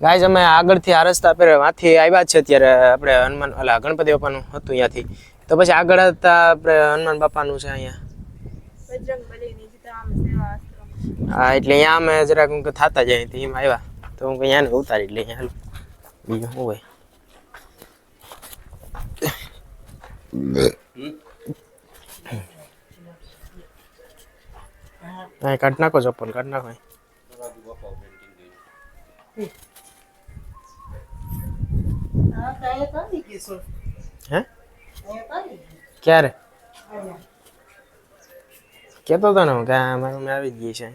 Guys અમે આગળથી આ રસ્તા પરમાંથી આવ્યા છે અત્યારે આપણે હનુમાન અલા ગણપતિ બાપાનું હતું અહીંયાથી તો પછી આગળ હતા આપણે હનુમાન બાપાનું છે અહીંયા. હા એટલે અહીંયા અમે જરાક હું થતા જાય તો એમ આવ્યા. તો હું અહીંયા ઉતારી એટલે અહીંયા હાલ. બીજું શું હોય? કાઢ નાખો ચપ્પલ કાઢ નાખો. હે? ક્યારે? કેતો હતો ને કે મારું આવી જ ગઈ છે.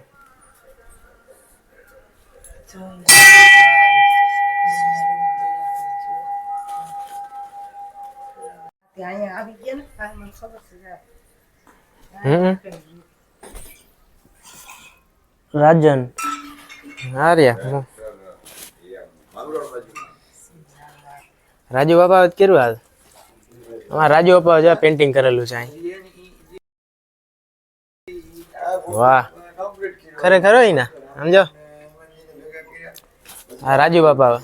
રાજન હા રહ્યા રાજુ બાપા કેવું હાલ? અમારા રાજુ બાપા હજા પેન્ટિંગ કરેલું છે વાહ. ખરેખર હોય ને સમજો? હા રાજુ બાપા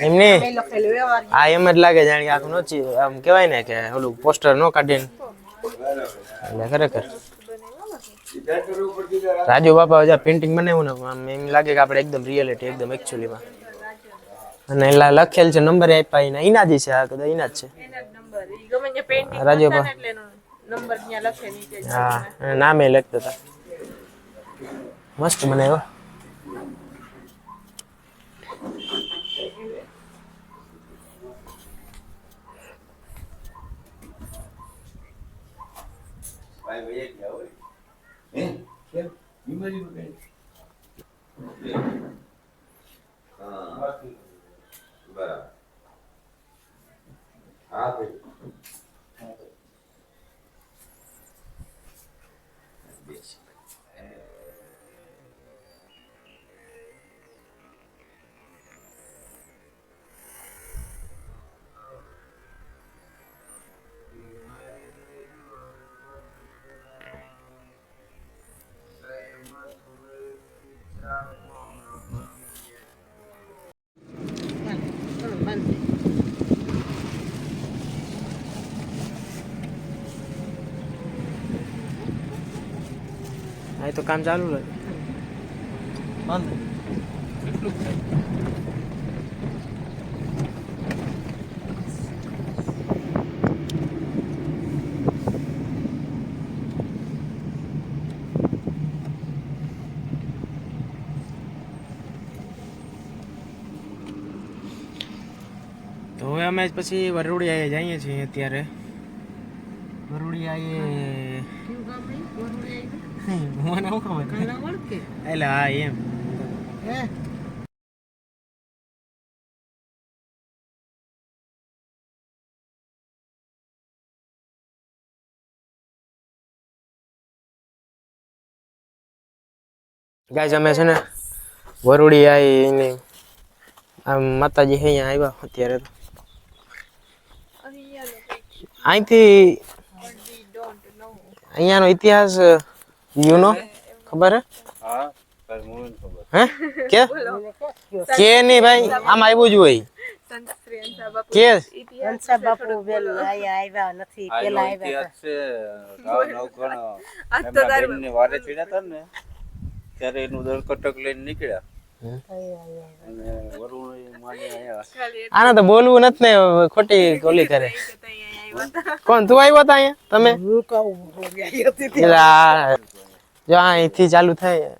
એમને? હા આ એમ જ લાગે જાણે કે આખું નોચી આમ કહેવાય ને કે ઓલું પોસ્ટર નો કાઢીને. એટલે ખરેખર. રાજુ બાપા હજા પેઇન્ટિંગ બનાવ્યું ને આમ એમ લાગે કે આપણે એકદમ રિયાલિટી એકદમ એકચ્યુઅલીમાં અને એલા લખેલ છે નંબર આપ્યા એના એના જ છે આ કદાચ એના જ છે રાજુ બાપા હા અને નામે લખતા હતા મસ્ત બનાવ્યો હા? એ તો કામ ચાલુ રહે તો હવે અમે પછી વરુડિયાએ જઈએ છીએ અત્યારે. વરુડિયાએ મને શું ખબર એટલે હા એમ ગાય અમે છે ને વરુડી આવીને આમ માતાજી હે અહીંયા આવ્યા અત્યારે તો અહીંથી અહીંયાનો ઇતિહાસ યુ નો ખબર હે હે કે કે નહીં ભાઈ આમ આવ્યું જ હોય કે હંસા બાપુ વેલું અહીંયા આવ્યા નથી પેલા આવ્યા ત્યારે એનું દળકટક લઈને નીકળ્યા હતા અને વરુણ માની આયા આને તો બોલવું નથી ને ખોટી ગોલી કરે કોણ તું આવ્યો હતા અહીંયા તમે હું કહું હતી એટલે આ જો આ અહીંથી ચાલુ થાય.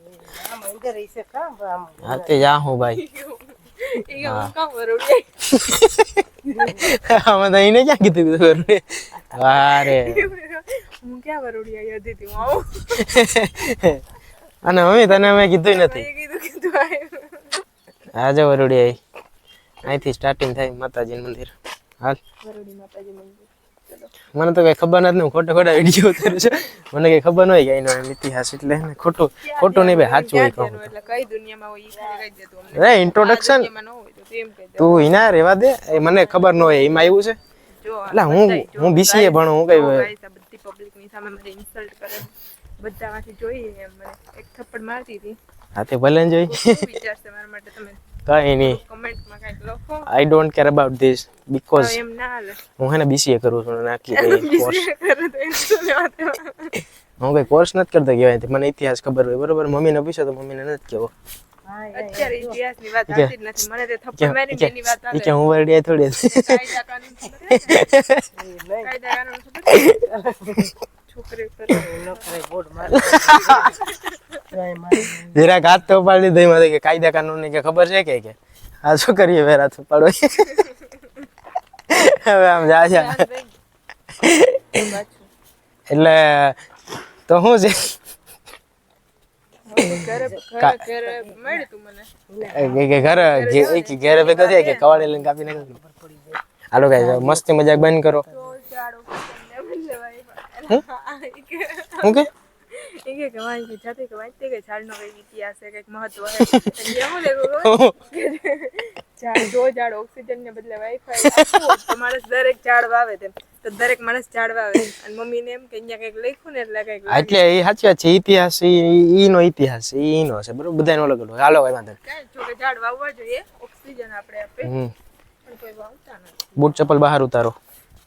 આમ અંદર હશે કામ આમ હા તે જા હું. ભાઈ આમાં તો એને ક્યાં કીધું કીધું વરુડી? વારે હું ક્યાં વરોડિયા હતી હતી હું આવું અને મમ્મી, તને અમે કીધું નથી. મેં કીધું કીધું આવ્યું આજે વરુડી આવી અહીંથી સ્ટાર્ટિંગ થાય માતાજી મંદિર. હાલ. વરોડી માતાજી મંદિર મને તો કઈ ખબર નથી હું ખોટા ખોટા વીડિયો ઉતારું છે. મને કઈ ખબર ન હોય કે એનો ઇતિહાસ એટલે ને ખોટું ખોટું નહીં ભાઈ સાચું હોય કહું એટલે કઈ દુનિયામાં હોય અરે ઇન્ટ્રોડક્શન તો હિના કહી દે એના રેવા દે એ મને ખબર ન હોય એમાં આવ્યું છે? એટલે હું હું બીસીએ ભણું હું કઈ બધી પબ્લિકની સામે મને ઇન્સલ્ટ કરે. બધામાંથી જોઈએ એમ મને એક થપ્પડ મારતી હતી. હા તે ભલે જોઈ. શું વિચારશે મારા માટે તમે? કઈ નહીં. કમેન્ટમાં કંઈક લખો. I don't care about this because એમ ના હાલે. હું હે ને બીસીએ કરું છું નાખી આખી કઈ કોર્સ? હું કઈ કોર્સ નથી કરતો કહેવાય મને ઇતિહાસ ખબર હોય બરોબર? મમ્મીને પૂછો તો મમ્મીને નથી કહેવો. અત્યારે ઇતિહાસની વાત આવતી જ નથી. મને તે થપ્પડ મારીને એની વાત એ કે હું વરડિયા થોડી. કાયદા કાનૂન? છોકરી ઉપર. બોર્ડ મારે. જરાક હાથ તો ઉપાડી દઈ મારે કે કાયદા કાનૂનની કે ખબર છે કે કે? આ શું કરીએ વેરા તો પાડો હવે આમ જા જા. એટલે તો શું છે ઘરે ભેગો થયા કે કવાડે લઈને કાપી નાખો હાલો કઈ મસ્તી મજાક બંધ કરો. કે કે વાંચી કે જાતે કે વાંચતે કે ઝાડનો કંઈક ઇતિહાસ છે કંઈક મહત્વ છે હું લેવું? ઝાડ જો ઝાડ ઓક્સિજન ને બદલે વાઈફાઈ તો માણસ દરેક ઝાડ વાવે તેમ તો દરેક માણસ ઝાડ વાવે અને મમ્મીને એમ કે અહીંયા કંઈક લખ્યું ને એટલે કંઈક. એટલે એ સાચી વાત છે ઇતિહાસ ઈ નો ઇતિહાસ ઈ ઈનો છે બરોબર બધાનો અલગ અલગ હાલો ભાઈ વાંધો. કાંઈ જો કે ઝાડ વાવવા જોઈએ ઓક્સિજન આપણે આપે હમ પણ કોઈ વાવતા નથી બૂટ ચપ્પલ બહાર ઉતારો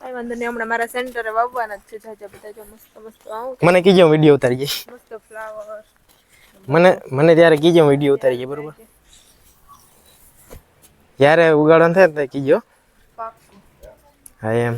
કાંઈ વાંધો નહીં હમણાં મારા સેન્ટરે વાવવાના જ છે જાજા બધા જો મસ્ત મસ્ત આવું મને કીજો વીડિયો ઉતારી ગઈ મસ્ત ફ્લાવર મને મને ત્યારે કીજો વીડિયો ઉતારી ગઈ બરોબર? જ્યારે ઉગાડવાનું થાય ત્યારે કીજો. હા એમ.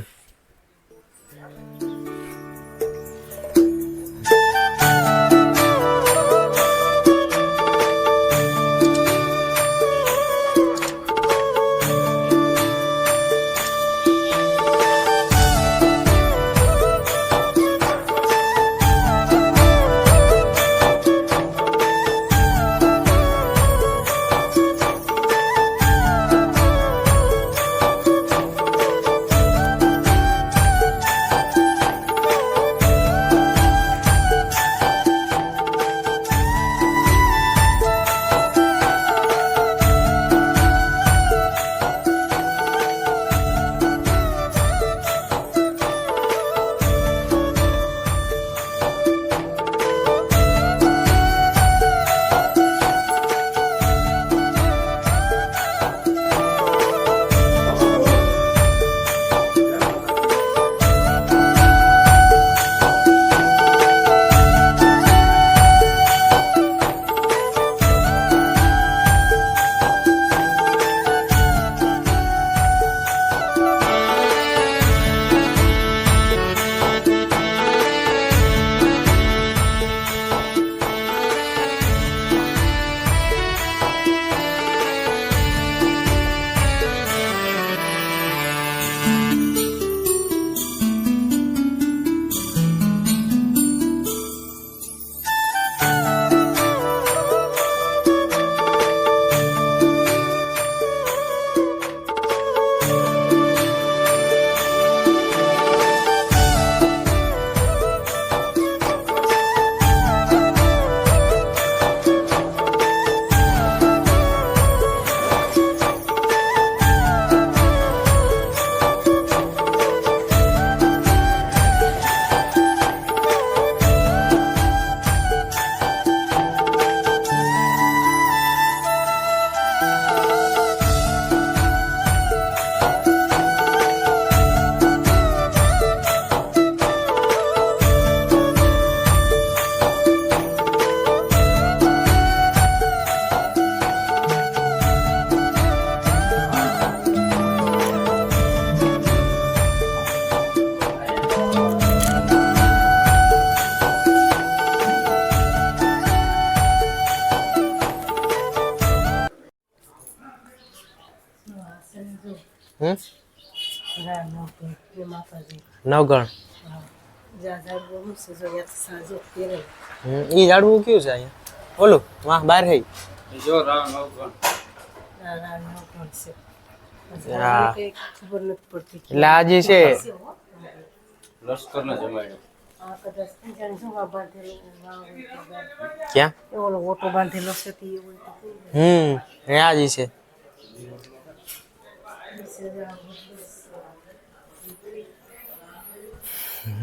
નવગણ હમ ઈ ઝાડવું કયું છે અહીંયા ઓલું વાહ બાર હઈ જો રામ નવગણ હા ખબર નથી પડતી એટલે આ જે છે લશ્કર ને જમાડ્યો આ કદાચ જાણે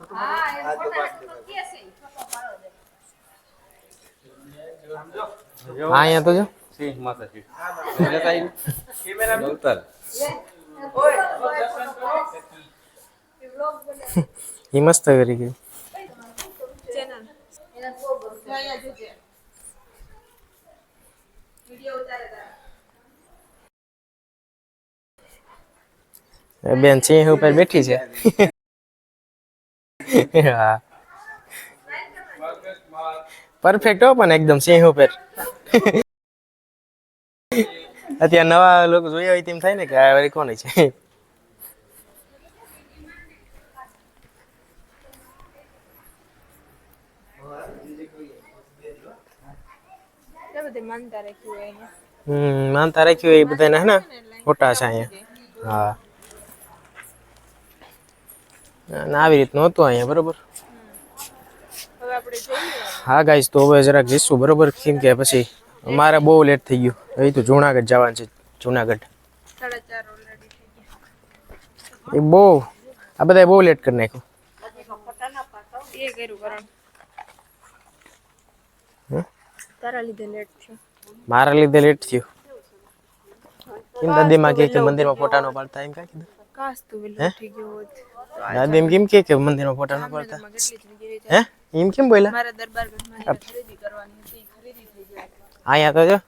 હા અહીંયા તો જો સિંહ માથા છે લેતા આવીને. ઉતાર એ મસ્ત કરી ગઈ ચેનલ અહીંયા જોજે વિડિયો ઉતારે તારા એ બેન સિંહ ઉપર બેઠી છે હા પરફેક્ટ હો પણ એકદમ સિંહ ઉપર. અત્યારે નવા લોકો જોયા હોય તેમ થાય ને કે આ વળી કોણ છે? માનતા રાખ્યું હોય એ બધાને હે ને? ખોટા છે અહીંયા. હા. અને આવી રીતનું હતું અહીંયા બરોબર? હવે આપણે જઈએ. હા ગાઈસ તો હવે જરાક જઈશું બરોબર કેમ કે પછી અમારે બહુ લેટ થઈ ગયું. હવે તો જુનાગઢ જવાનું છે જુનાગઢ. સાડા ચાર ઓલરેડી થઈ ગયા. એ બહુ આ બધા બહુ લેટ કરી નાખ્યું. એ કર્યું કરણ. હે? તારા લીધે લેટ થયું. મારા લીધે લેટ થયું. કેમ દાદીમાં કે કે મંદિરમાં ફોટા નો પાડતા એમ કાંઈ કીધું? કાશ તું વેલો ઉઠી ગયો હોત. તો આ દાદી એમ કેમ કે કે મંદિરમાં ફોટા નો પાડતા? હે? એમ કેમ બોલ્યા? મારા દરબારગઢમાં ખરીદી કરવાની હતી ખરીદી થઈ જાય અહીંયા તો જો.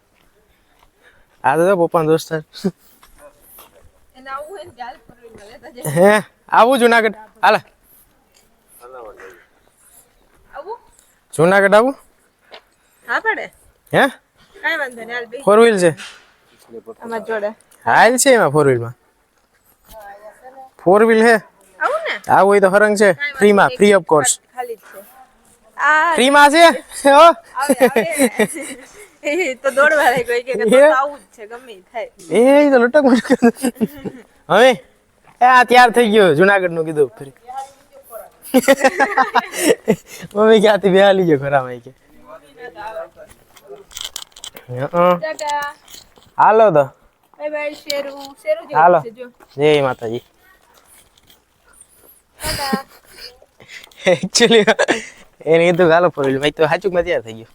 આ તો જો પપ્પાનો દોસ્તાર. હે આવું જુનાગઢ. હાલે. આવું? જુનાગઢ આવું? હા પડે. હે? કાંઈ વાંધો નહીં હાલ બે ફોર વ્હીલ છે. અમાર જોડે. હાલ છે એમાં ફોર વ્હીલમાં ફોર વ્હીલ હે. ને? આવું હોય તો હરંગ છે. ફ્રીમાં ફ્રી ઓફ કોર્સ ખાલી છે. આ ફ્રીમાં છે? હો? આવે આવે એ તો દોડવા લાગ્યો કોઈ કે તો તો આવું જ છે ગમે થાય. એ તો લટક મટક હવે એ આ તૈયાર થઈ ગયો જુનાગઢનું કીધું ફરી. મમ્મી ક્યાંથી બેહાલી ગયો ખરામાં ઈ કે. હં. હાલો તો. હાલો. છે જય માતાજી. એકચ્યુઅલી એને કીધું તો હાલો ફોર વ્હીલ ભાઈ તો સાચુંમાં તૈયાર થઈ ગયો.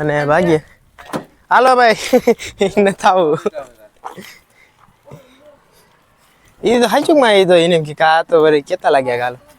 અને ભાગ્ય હાલો ભાઈ. ન થાવું. એ તો સાચુંમાં એ તો એને કે આ તો વળી કેતા લાગ્યા ગાલો. હાલો